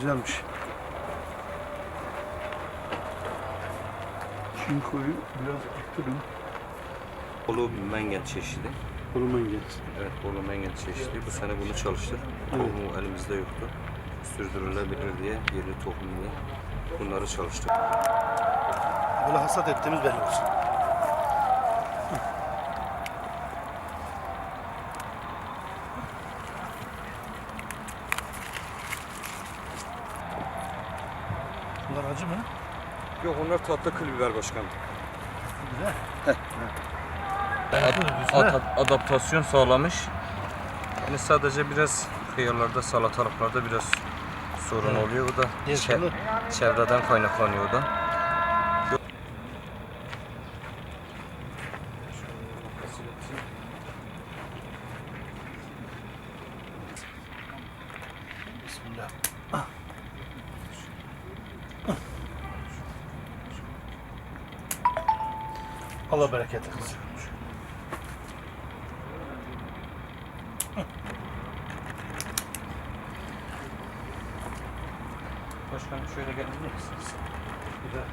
güzelmiş. Çinkoyu biraz arttırın. Bolu mengen çeşidi. Koruman gelsin. Evet Bolu mengen çeşidi. Bu sene bunu çalıştık. Tohumu elimizde yoktu. Sürdürülebilir diye, yerli tohum diye bunları çalıştık. Böyle hasat ettiğimiz belli olsun. Bunlar acı mı? Yok onlar tatlı kıl biber başkanım. Güzel. Ad- ad- adaptasyon sağlamış. Yani sadece biraz kıyarlarda, salatalıklarda biraz sorun oluyor. Bu da Yaşalı. çe- çevreden kaynaklanıyor o da. Bismillah. Allah bereketi kızım. Başkanım şöyle gelebilir misiniz? Güzel.